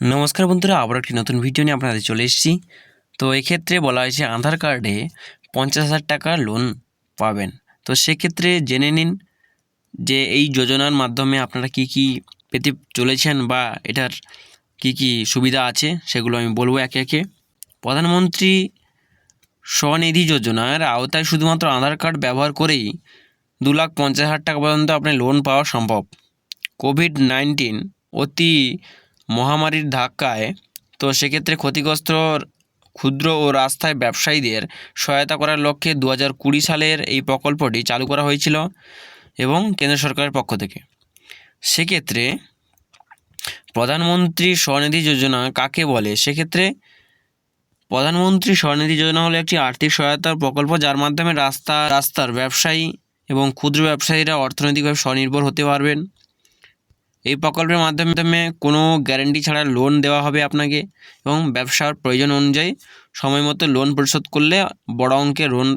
নমস্কার বন্ধুরা আবার একটি নতুন ভিডিও নিয়ে আপনাদের চলে এসেছি। তো এক্ষেত্রে বলা হয়েছে আধার কার্ডে পঞ্চাশ হাজার টাকা লোন পাবেন। তো সেক্ষেত্রে জেনে নিন যে এই যোজনার মাধ্যমে আপনারা কি কি পেতে চলেছেন বা এটার কি কি সুবিধা আছে, সেগুলো আমি বলব একে একে। প্রধানমন্ত্রী স্বনিধি যোজনার আওতায় শুধুমাত্র আধার কার্ড ব্যবহার করেই দু লাখ পঞ্চাশ হাজার টাকা পর্যন্ত আপনি লোন পাওয়া সম্ভব। কোভিড নাইন্টিন অতি মহামারীর ধাক্কায়, তো সেক্ষেত্রে ক্ষতিগ্রস্ত ক্ষুদ্র ও রাস্তায় ব্যবসায়ীদের সহায়তা করার লক্ষ্যে দু হাজার কুড়ি সালের এই প্রকল্পটি চালু করা হয়েছিল এবং কেন্দ্র সরকারের পক্ষ থেকে। সেক্ষেত্রে প্রধানমন্ত্রী স্বনিধি যোজনা কাকে বলে? সেক্ষেত্রে প্রধানমন্ত্রী স্বনিধি যোজনা হলো একটি আর্থিক সহায়তার প্রকল্প যার মাধ্যমে রাস্তা, রাস্তার ব্যবসায়ী এবং ক্ষুদ্র ব্যবসায়ীরা অর্থনৈতিকভাবে স্বনির্ভর হতে পারবেন। এই প্রকল্পের মাধ্যমে কোনো গ্যারান্টি ছাড়া লোন দেওয়া হবে আপনাকে এবং ব্যবসার প্রয়োজন অনুযায়ী সময় মতো লোন পরিশোধ করলে বড় অঙ্কের লোন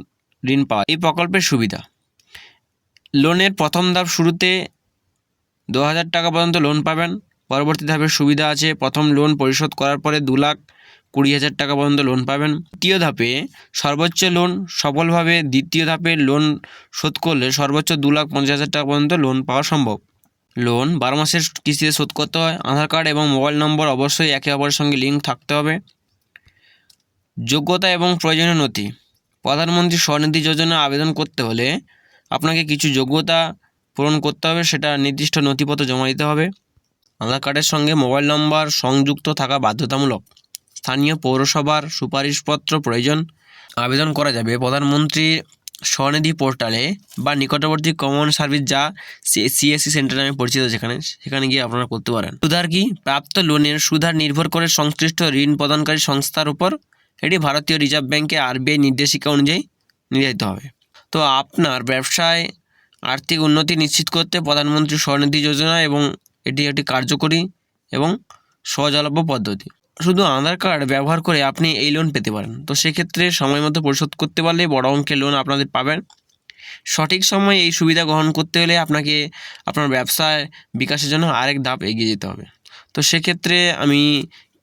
ঋণ পাওয়া এই প্রকল্পের সুবিধা। লোনের প্রথম ধাপ শুরুতে দু হাজার টাকা পর্যন্ত লোন পাবেন। পরবর্তী ধাপের সুবিধা আছে, প্রথম লোন পরিশোধ করার পরে দু লাখ কুড়ি হাজার টাকা পর্যন্ত লোন পাবেন। দ্বিতীয় ধাপে সর্বোচ্চ লোন সফলভাবে দ্বিতীয় ধাপে লোন শোধ করলে সর্বোচ্চ দু লাখ পঞ্চাশ হাজার টাকা পর্যন্ত লোন পাওয়া সম্ভব। লোন বারো মাসের কিস্তিতে শোধ করতে হয়, আধার কার্ড এবং মোবাইল নম্বর অবশ্যই একে অপরের সঙ্গে লিঙ্ক থাকতে হবে। যোগ্যতা এবং প্রয়োজনীয় নথি। প্রধানমন্ত্রী স্বনিধি যোজনা আবেদন করতে হলে আপনাকে কিছু যোগ্যতা পূরণ করতে হবে, সেটা নির্দিষ্ট নথিপত্র জমা দিতে হবে। আধার কার্ডের সঙ্গে মোবাইল নম্বর সংযুক্ত থাকা বাধ্যতামূলক। স্থানীয় পৌরসভার সুপারিশপত্র প্রয়োজন। আবেদন করা যাবে। প্রধানমন্ত্রী স্বনিধি পোর্টালে বা নিকটবর্তী কমন সার্ভিস যা সিএসসি সেন্টার নামে পরিচিত যেখানে, সেখানে গিয়ে আপনারা করতে পারেন। সুধার কি? প্রাপ্ত লোনের সুধার নির্ভর করে সংশ্লিষ্ট ঋণ প্রদানকারী সংস্থার উপর এটি ভারতীয় রিজার্ভ ব্যাঙ্কে আরবিআই নির্দেশিকা অনুযায়ী নির্ধারিত হবে। তো আপনার ব্যবসায় আর্থিক উন্নতি নিশ্চিত করতে প্রধানমন্ত্রী স্বনিধি যোজনা এবং এটি একটি কার্যকরী এবং সহজলভ্য পদ্ধতি। শুধু আধার কার্ড ব্যবহার করে আপনি এই লোন পেতে পারেন। তো সেক্ষেত্রে সময় মতো পরিশোধ করতে পারলে বড় অঙ্কের লোন আপনাদের পাবেন। সঠিক সময়ে এই সুবিধা গ্রহণ করতে হলে আপনাকে আপনার ব্যবসায় বিকাশের জন্য আরেক ধাপ এগিয়ে যেতে হবে। তো সেক্ষেত্রে আমি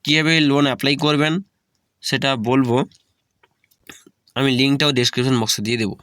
কীভাবে লোন অ্যাপ্লাই করবেন সেটা বলব। আমি লিঙ্কটাও ডিসক্রিপশন বক্সে দিয়ে দেবো।